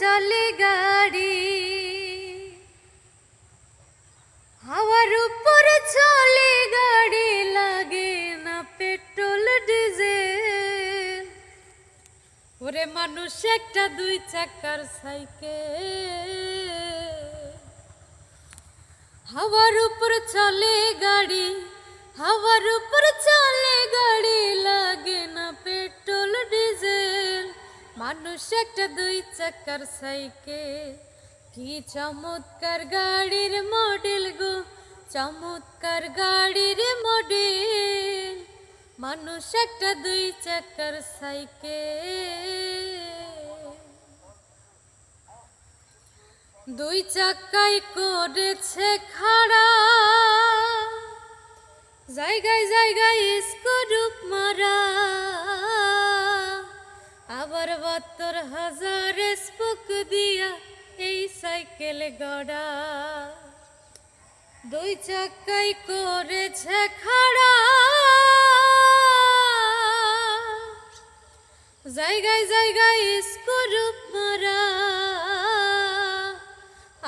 চলে গাড়ি। হাওয়ার উপর চলে গাড়ি লাগে না পেট্রোল, ডিজেল। ওরে মানুষ, একটা দুই চাকার সাইকেল। হাওয়ার উপর চলে গাড়ি, হাওয়ার উপর চলে গাড়ি। একটা দুই চাকার সাইকেল। কি চমৎকার গাড়ির মডেল গো, চমৎকার গাড়ির মডেল। মানুষ একটা দুই চাকার সাইকেল। দুই চাকাই করেছে খাড়া বাত্তর হাজার স্পোক দিয়া এই সাইকেল গড়া। দুই চাকাই করেছে খাড়া। জায়গায় জায়গায় স্করূপ মারা।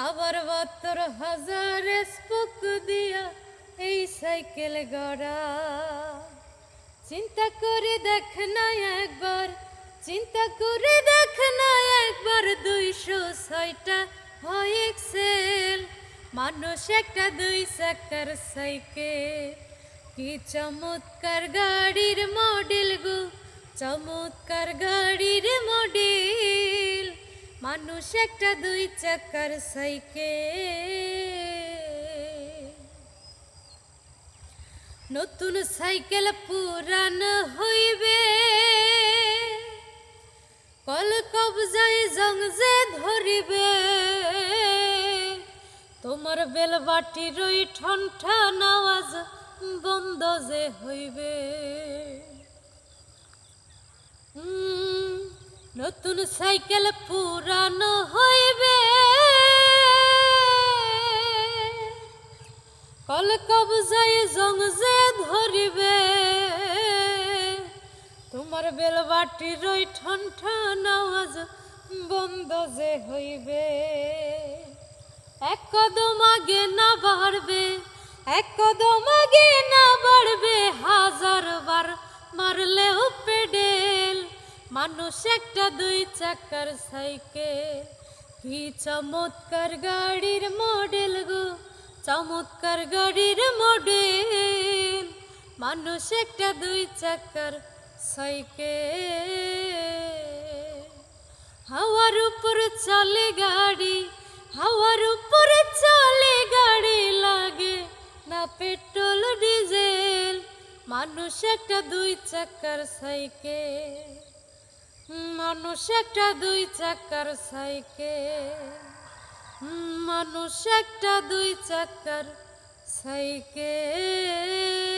আবার বাত্তর হাজার স্পোক দিয়া এই সাইকেল গড়া। চিন্তা করে দেখ না একবার চিন্তা করে দেখ না একবার দুইশো ছয়টা হয় এক্সেল মানুষ একটা দুই চাকার সাইকেল। কি চমৎকার গাড়ির মডেল গো, চমৎকার গাড়ির মডেল। মানুষ একটা দুই চাকার সাইকেল। নতুন সাইকেল পুরান কল কবজাই জংজে ধরিবে। তোমার বেলবাটির ওই ঠন ঠন বন্ধ যে হইবে। নতুন সাইকেল পুরানো হইবে। কল জং যে ধরিবে। তোমার বেলবাটির ওই ঠন ঠন আওয়াজ, বন্ধ যে হইবে। এক কদম আগে না বাড়বে, এক কদম আগে না বাড়বে, হাজার বার মারলেও পেডেল। মানুষ একটা দুই চাকার সাইকেল। কি চমৎকার গাড়ির মডেল গো, চমৎকার গাড়ির মডেল। মানুষ একটা দুই চাকার সাইকেল হাওয়ার উপর চলে গাড়ি, হাওয়ার উপর চলে গাড়ি লাগে না পেট্রোল, ডিজেল। মানুষ একটা দুই চাকার সাইকেল মানুষ একটা দুই চাকার সাইকেল মানুষ একটা দুই চাকার সাইকেল